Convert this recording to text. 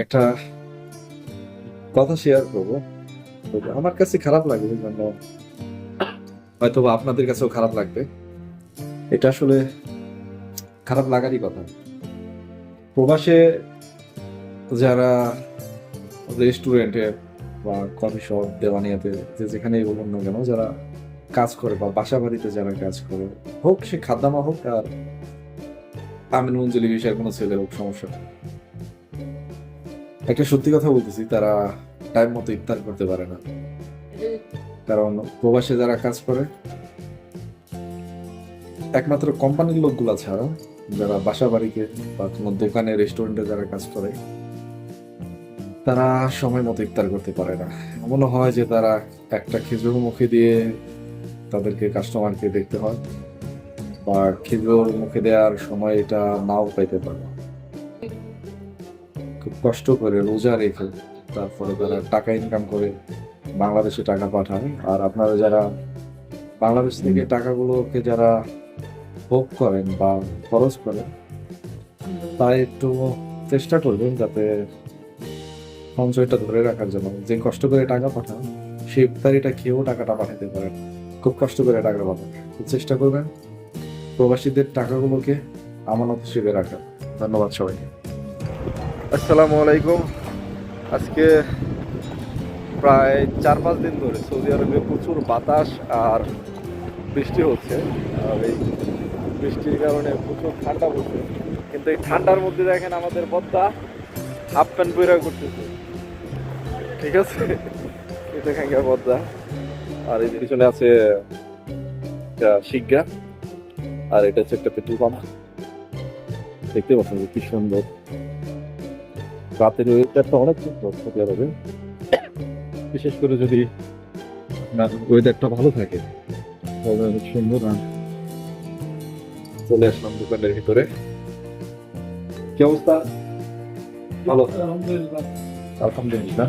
একটা কথা শেয়ার করব। আমার কাছে খারাপ লাগে হয়তো আপনাদের কাছেও খারাপ লাগবে। এটা আসলে খারাপ লাগারই কথা। প্রবাসে যারা রেস্টুরেন্টে বা কফি শপ দেওয়ানিয়াতে যে যেখানেই বলুন না কেন, যারা কাজ করে বা বাসা বাড়িতে যারা কাজ করে, হোক সে খাদ্দামা হোক আর আমিন মঞ্জুলি বিষয়ের কোনো ছেলে হোক, সমস্যা। একটা সত্যি কথা বলতেছি, তারা টাইম মতো ইফতার করতে পারে না। কারণ প্রবাসে যারা কাজ করে, একমাত্র কোম্পানির লোকগুলা ছাড়া, যারা বাসা বাড়িতে বা কোনো দোকানে রেস্টুরেন্টে যারা কাজ করে, তারা সময় মতো ইফতার করতে পারে না। এমনও হয় যে তারা একটা খেজুর মুখে দিয়ে তাদেরকে কাস্টমারকে দেখতে হয়, বা খেজুর মুখে দেওয়ার সময় এটা নাও পাইতে পারে খুব কষ্ট করে রোজা রেখে তারপরে তারা টাকা ইনকাম করে বাংলাদেশে টাকা পাঠায় আর আপনারা যারা বাংলাদেশ থেকে টাকাগুলোকে যারা ভোগ করেন বা খরচ করেন তাই একটু চেষ্টা করবেন যাতে সঞ্চয়টা ধরে রাখার জন্য। যে কষ্ট করে টাকা পাঠান সেই ইফতারিটা খেয়েও টাকাটা পাঠাতে পারেন। খুব কষ্ট করে টাকা পাঠান। চেষ্টা করবেন প্রবাসীদের টাকাগুলোকে আমানত হিসেবে রাখার। ধন্যবাদ সবাইকে। আসসালামু আলাইকুম। আজকে প্রায় চার পাঁচ দিন ধরে সৌদি আরবে প্রচুর বাতাস আর বৃষ্টি হচ্ছে। আর এই বৃষ্টির কারণে প্রচুর ঠান্ডা পড়ছে। কিন্তু এই ঠান্ডার মধ্যে দেখেন আমাদের বদ্দা হাফ প্যান্ট বইরা করতেছে ঠিক আছে? দেখেন গিয়া বদ্দা। আর এই পিছনে আছে শিগা আর এটা হচ্ছে একটা পেট্রোল পাম্প। দেখতে পাচ্ছেন কি সুন্দর। রাতের ওয়েদারটা অনেক সুন্দর সৌদি আরবে বিশেষ করে যদি ওয়েদারটা ভালো থাকে তাহলে অনেক সুন্দর চলে আসলাম দোকানের ভিতরে। কি অবস্থা? ভালো? আলহামদুলিল্লাহ।